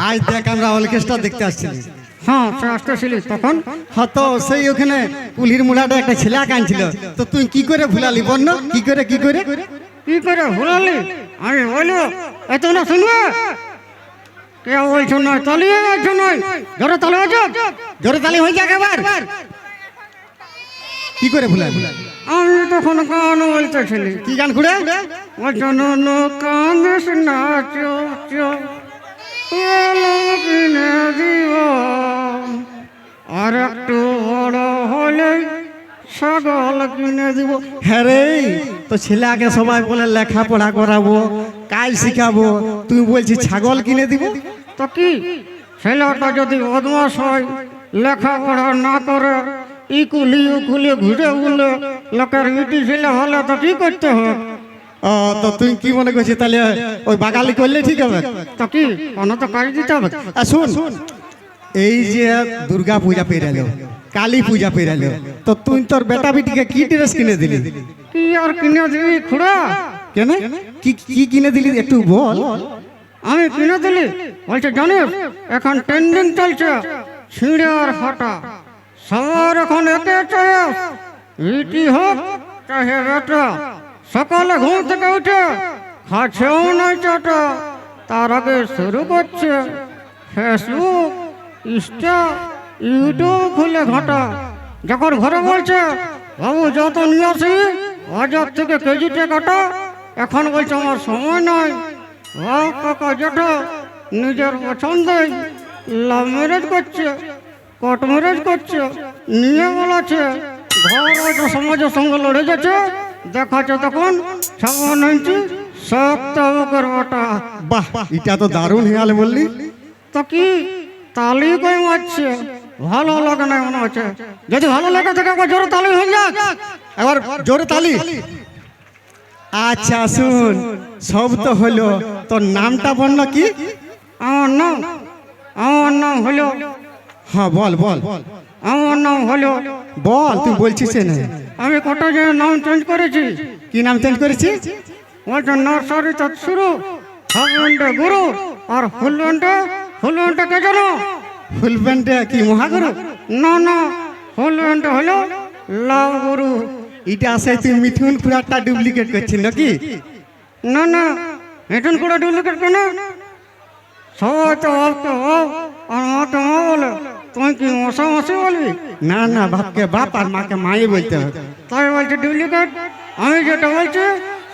আজ দেখ আমরা অর্কেস্ট্রা দেখতে আসছি হ্যাঁ আসতেছিলি তখন? হতো সেই ওখানে কুলির মুলাটা একটা ছেলে কানছিল তো তুই কি করে ভুলালি বন্য কি করে কি করে? কি করে ভুলালি? আমি বলো এত না শুনবে? কে বলছো না চালিয়ে যাচ্ছ নয় ধরো তালে আছো জোরে তালি হয়ে যাক এবার। কি করে ভুলালি? আমি তখন গান বলতেছিলি। কি গান খুঁড়ে? অজনন কান্দিস না চুপ চুপ দিব আর একটু বড় হলে ছাগল কিনে দিব। হ্যাঁ রে তো ছেলে আগে সবাই বলে লেখাপড়া করাবো কাজ শিখাবো তুই বলছিস ছাগল কিনে দিব? তো কি? ছেলেটা যদি বদমাস হয় লেখাপড়া না করে ইকুলি উকুলি ঘুরে উলে লোকের ইটি ছেলে হলে তো কি করতে হবে? তো তুই কি মনে করছিস তাহলে ওই বাগালি করলে ঠিক হবে? তো কি? কোনো তো কাজ দিতে হবে। আর শুন এই যে দুর্গা পূজা পেরালো কালী পূজা পেরালো তো তুই তোর বেটা বেটিকে কি ড্রেস কিনে দিলি? কি আর কিনে দিবি খুড়া? কেন? কি কি কিনে দিলি একটু বল। আমি কিনে দিলি বলছে জানিস এখন ট্রেন্ডিং চলছে ছিঁড়ে আর ফাটা। সবার এখন একে চয়েস ইটি হোক চাহে বেটা। সকালে ঘুম থেকে উঠে খাচ্ছেও নাই চাটা। তার আগে শুরু করছে ফেসবুক, ইনস্টা, ইউটিউব খুলে ঘাটা। যখন ঘরে বলছে, বাবু, যত নিয়ে আসি, বাজার থেকে কেজিতে কাটা এখন বলছে, আমার সময় নয় ও কাকা জেঠা নিজের পছন্দই লাভ ম্যারেজ করছে কোর্ট ম্যারেজ করছে, নিয়ে বলাছে ঘর সমাজের সঙ্গে লড়ে যাচ্ছে দেখাচ্ছে তখন ছাগল ইঞ্চি সপ্তাহকের ওটা বাহ এটা তো দারুণ হেয়ালে বললি। তো কি তালি কই মারছে? ভালো লাগে না মনে হচ্ছে। যদি ভালো লাগে থাকে একবার জোরে তালি হয়ে যাক। এবার জোরে তালি। আচ্ছা শুন সব তো হলো। তোর নামটা বল না কি? আমার নাম আমার নাম হলো হ্যাঁ বল বল। আমার নাম হলো বল তুই বলছিস না আমি কত যে নাম চেঞ্জ করেছি? কি নাম চেঞ্জ করেছিস বলছে নার্সারি তো শুরু। হাজবেন্ডে গুরু আর ফুলবেন্ডে ফুলবেন্ডে কে জানো? ফুল কি মহাগুরু? না না ফুলবেন্ডে হলো লাভ গুরু। এটা আছে তুই মিথুন পুরাটা ডুপ্লিকেট করছিস নাকি? না না এখন করে ডুপ্লিকেট কেন? সবাই তো মাকে মা বলে তুই কি মশা মশি বলবি না না বাপকে বাপ আর মাকে মাই বলতে হবে। তাই বলছে ডুপ্লিকেট আমি যেটা বলছি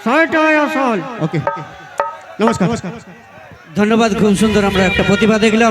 সেটাই আসল। ওকে। নমস্কার। ধন্যবাদ খুব সুন্দর আমরা একটা প্রতিভা দেখলাম।